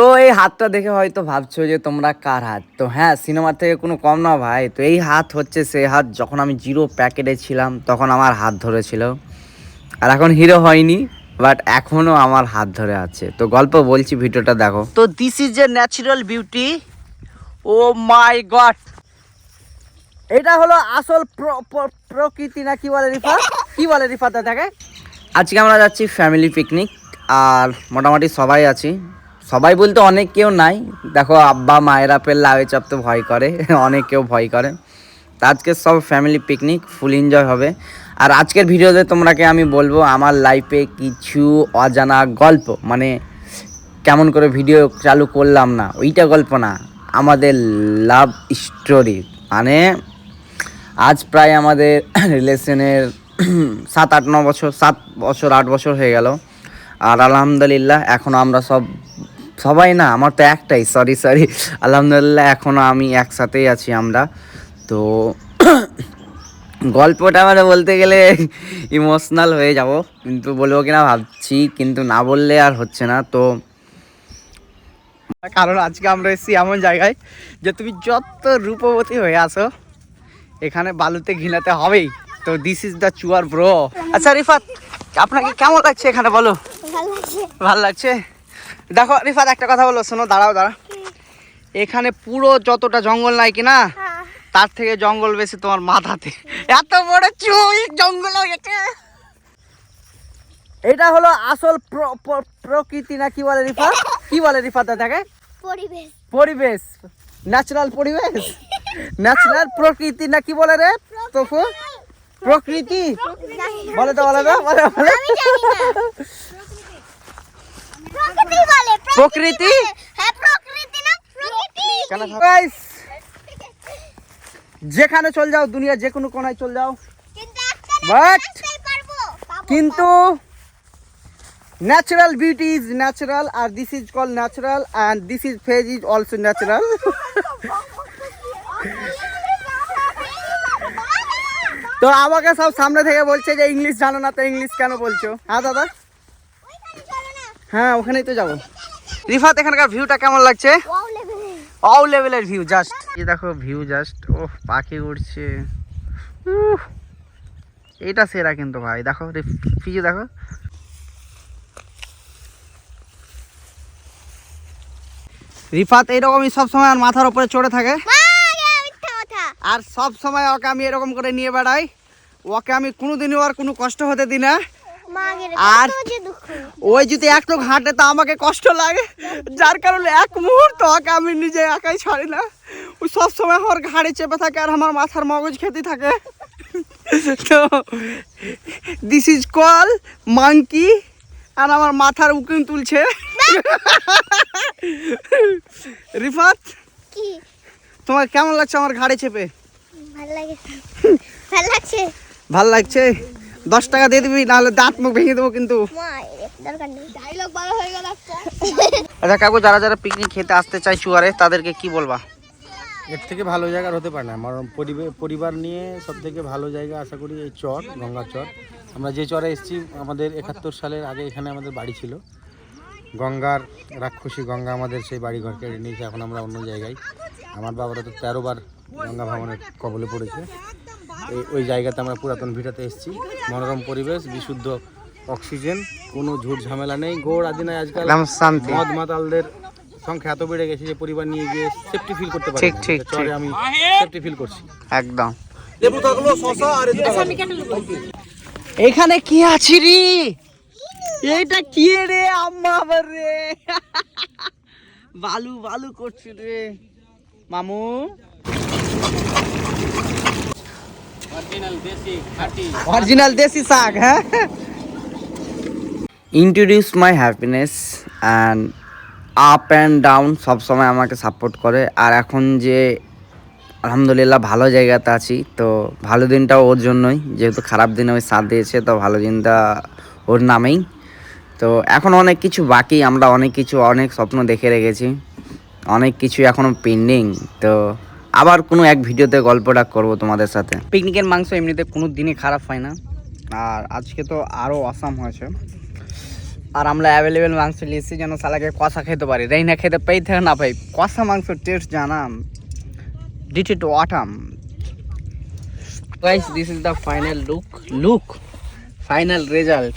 তো এই হাতটা দেখে হয়তো ভাবছ যে তোমরা কার হাত? তো হ্যাঁ সিনেমার থেকে কোনো কম না ভাই। তো এই হাত হচ্ছে সেই হাত যখন আমি জিরো প্যাকেটে ছিলাম তখন আমার হাত ধরেছিল। আর এখন হিরো হয়নি বাট এখনও আমার হাত ধরে আছে। তো গল্প বলছি ভিডিওটা দেখো। তো this is a natural beauty oh my god এটা হলো আসল প্র- প্র- প্রকৃতি না কি বলে রিফা? কি বলে রিফাতে থাকে আজকে আমরা যাচ্ছি ফ্যামিলি পিকনিক আর মোটামুটি সবাই আছি। সবাই বলতে অনেক কেউ নাই। দেখো আব্বা, মায়েরা পেলে লাভে চাপতে ভয় করে, অনেক কেউ ভয় করে। তা আজকে সব ফ্যামিলি পিকনিক ফুল এনজয় হবে। আর আজকের ভিডিওতে তোমরাকে আমি বলব, আমার লাইফে কিছু অজানা গল্প মানে কেমন করে ভিডিও চালু করলাম না, ওইটা গল্প না, আমাদের লাভ স্টোরি মানে আজ প্রায় আমাদের রিলেশনের সাত, আট, ন বছর, সাত বছর, আট বছর হয়ে গেল। আর আলহামদুলিল্লাহ এখনও আমরা সব সবাই না আমার তো একটাই সরি সরি আলহামদুলিল্লাহ এখনও আমি একসাথেই আছি আমরা। তো গল্পটা মানে বলতে গেলে ইমোশনাল হয়ে যাব। কিন্তু বলব কিনা ভাবছি কিন্তু না বললে আর হচ্ছে না। তো কারণ আজকে আমরা এসেছি এমন জায়গায় যে তুমি যত রূপবতী হয়ে আসো এখানে বালুতে ঘিনাতে হবেই। তো দিস ইজ দ্য চুয়ার ব্রো আচ্ছা রিফাত আপনাকে কেমন লাগছে এখানে বলো? ভালো লাগছে। ভালো লাগছে? দেখো রিফাত একটা কথা বলো শোনো দাঁড়াও দাঁড়া এখানে পুরো যতটা জঙ্গল নাই কি না হ্যাঁ তার থেকে জঙ্গল বেশি তোমার মাথাতে। এত বড় চুল জঙ্গল গেছে। এটা হলো আসল প্র- প্র- প্রকৃতি না কি বলে রিফা কি বলে রিফাতে থাকে পরিবেশ। পরিবেশ। ন্যাচারাল পরিবেশ? ন্যাচারাল প্রকৃতি না কি বলে রে? তোফু? প্রকৃতি। বলে তো বলে তো বলে বলে। প্রকৃতি হ্যাঁ যেখানে চল যাও দুনিয়া যে কোনো কোনায় চল যাও। কিন্তু বাট। কিন্তু natural beauty is natural R this is call natural and this is face is also natural তো আমাকে সব সামনে থেকে বলছে যে ইংলিশ জানো না তো ইংলিশ কেন বলছো? হ্যাঁ দাদা? হ্যাঁ ওখানেই তো যাব। রিফাত এখানকার ভিউটা কেমন লাগছে? অল লেভেলের ভিউ জাস্ট এই দেখো ভিউ জাস্ট ও পাখি উফ, এটা সেরা কিন্তু ভাই। দেখো ভিউ দেখো। রিফাত এইরকমই সব সময় আর মাথার উপরে চড়ে থাকে। আর সব সময় ওকে আমি এরকম করে নিয়ে বেড়াই। ওকে আমি কোনোদিনও আর কোনো কষ্ট হতে দিই না। আর- ওই যদি একটু হাঁটে তা আমাকে কষ্ট লাগে। যার কারণে এক মুহূর্ত ওকে আমি নিজে একাই ছাড়ি না। ও সব সময় আমার ঘাড়ে চেপে থাকে আর আমার মাথার মগজ খেতে থাকে। তো দিস ইজ কল মাংকি আর আমার মাথার উকিন তুলছে। রিফাত তোমার কেমন লাগছে আমার ঘাড়ে চেপে? ভালো লাগে। ভালো লাগছে। ভালো লাগছে? দশ টাকা দিয়ে দিবি নাহলে দাঁত মুখ ভেঙে দেবো কিন্তু। আচ্ছা কাকু যারা যারা পিকনিক খেতে আসতে চাই চুয়ারে তাদেরকে কি বলবা? এর থেকে ভালো জায়গার হতে পারে না আমার পরিবে- পরিবার নিয়ে সব থেকে ভালো জায়গা আশা করি এই চর গঙ্গার চর। আমরা যে চরে এসেছি আমাদের একাত্তর সালের আগে এখানে আমাদের বাড়ি ছিল। গঙ্গার রাক্ষসী গঙ্গা আমাদের সেই বাড়ি ঘর কেড়ে নিয়েছে এখন আমরা অন্য জায়গায়। আমার বাবারা তো তেরো বার গঙ্গা ভ্রমণের কবলে পড়েছে। ওই জায়গাতে আমরা পুরাতন ভিটাতে এসেছি। মনোরম পরিবেশ বিশুদ্ধ অক্সিজেন কোনো ঝুট ঝামেলা নেই। গোড় আদি নাই আজকাল মদ মাতালদের সংখ্যা এত বেড়ে গেছে যে পরিবার নিয়ে গিয়ে সেফটি ফিল করতে পারি ঠিক, ঠিক, চরে আমি সেফটি ফিল করছি। একদম। এখানে কি আছি রে? এইটা কি রে আম্মা আবার রে? বালু বালু করছি রে। মামু? অরিজিনাল দেশি শাক হ্যাঁ? Introduce my happiness and up and down সবসময় আমাকে সাপোর্ট করে। আর এখন যে আলহামদুলিল্লাহ ভালো জায়গাতে আছি তো ভালো দিনটাও ওর জন্যই। যেহেতু খারাপ দিনে ওই সাথ দিয়েছে তো ভালো দিনটা ওর নামেই। তো এখন অনেক কিছু বাকি আমরা অনেক কিছু অনেক স্বপ্ন দেখে রেখেছি। অনেক কিছু এখনও পেন্ডিং তো আবার কোনো এক ভিডিওতে গল্পটা করব তোমাদের সাথে। পিকনিকের মাংস এমনিতে কোনো দিনই খারাপ হয় না। আর আজকে তো আরও অসাম হয়েছে। আর আমরা অ্যাভেলেবেল মাংস নিয়েছি যেন সালাকে কষা খেতে পারি। রাই না খেতে পেয়ে থাকে না পাই কষা মাংস টেস্ট জানাম। ডিট ইট ওয়াটাম guys this is the final look look final result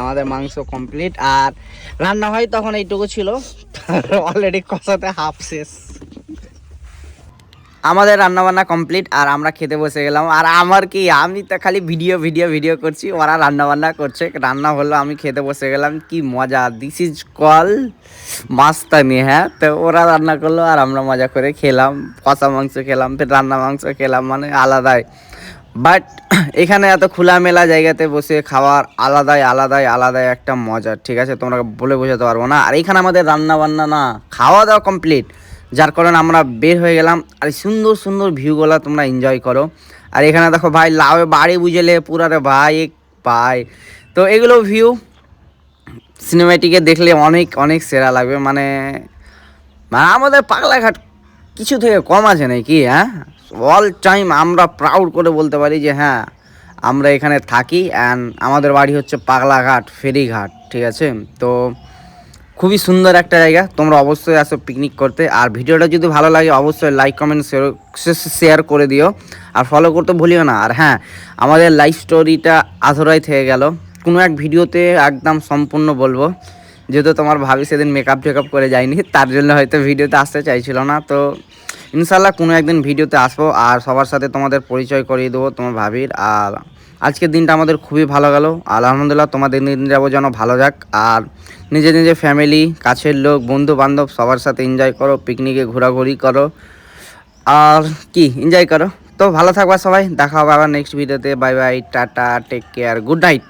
আমাদের মাংস কমপ্লিট আর রান্না হয় তখন এইটুকু ছিল। অলরেডি কষাতে হাফ শেষ। আমাদের রান্না বান্না কমপ্লিট আর আমরা খেতে বসে গেলাম। আর আমার কি, আমি তো খালি ভিডিও ভিডিও ভিডিও করছি, ওরা রান্না বান্না করছে। রান্না হলো, আমি খেতে বসে গেলাম, কি মজা। দিস ইজ কল মাস্তানি হ্যাঁ? তো ওরা রান্না করল আর আমরা মজা করে খেলাম, কষা মাংস খেলাম, ফের রান্না মাংস খেলাম মানে আলাদাই। বাট এখানে এত খোলামেলা জায়গাতে বসে খাওয়ার আলাদাই আলাদাই আলাদাই একটা মজা, ঠিক আছে? তোমরা বলে বোঝাতে পারব না। আর এখানে আমাদের রান্না বান্না না, খাওয়া দাওয়া কমপ্লিট যার কারণে আমরা বের হয়ে গেলাম। আর সুন্দর সুন্দর ভিউগুলো তোমরা এনজয় করো। আর এখানে দেখো ভাই লাভে বাড়ি বুঝেলে পুরারে ভাই ভাই। তো এগুলো ভিউ সিনেমাটিকে দেখলে অনেক অনেক সেরা লাগবে। মানে মানে আমাদের পাগলাঘাট কিছু থেকে কম আছে নাকি হ্যাঁ? অল টাইম আমরা প্রাউড করে বলতে পারি যে হ্যাঁ আমরা এখানে থাকি। অ্যান্ড আমাদের বাড়ি হচ্ছে পাগলাঘাট, ফেরিঘাট, ঠিক আছে? তো খুবই সুন্দর একটা জায়গা, তোমরা অবশ্যই আসো পিকনিক করতে। আর ভিডিওটা যদি ভালো লাগে, অবশ্যই লাইক কমেন্ট শেয়ার করে দিও। আর ফলো করতে ভুলিও না। আর হ্যাঁ আমাদের লাইফ স্টোরিটা আধরাই থেকে গেল। কোনো এক ভিডিওতে একদম সম্পূর্ণ বলব, যেহেতু তোমার ভাবি সেদিন মেকআপ টেকআপ করে যায়নি, তার জন্য হয়তো ভিডিওতে আসতে চাইছিল না। তো ইনশাল্লাহ কোনো একদিন ভিডিওতে আসব। আর সবার সাথে তোমাদের পরিচয় করিয়ে দেবো তোমার ভাবির। আর আজকের দিনটা আমাদের খুবই ভালো গেল। আলহামদুলিল্লাহ তোমাদের দিন যাব যেন ভালো যাক। আর নিজে নিজে ফ্যামিলি কাছের লোক বন্ধু বান্ধব সবার সাথে এনজয় করো পিকনিকে ঘোরাঘুরি করো। আর কি এনজয় করো। তো ভালো থাকবা সবাই, দেখা হবে আবার নেক্সট ভিডিওতে bye bye tata take care good night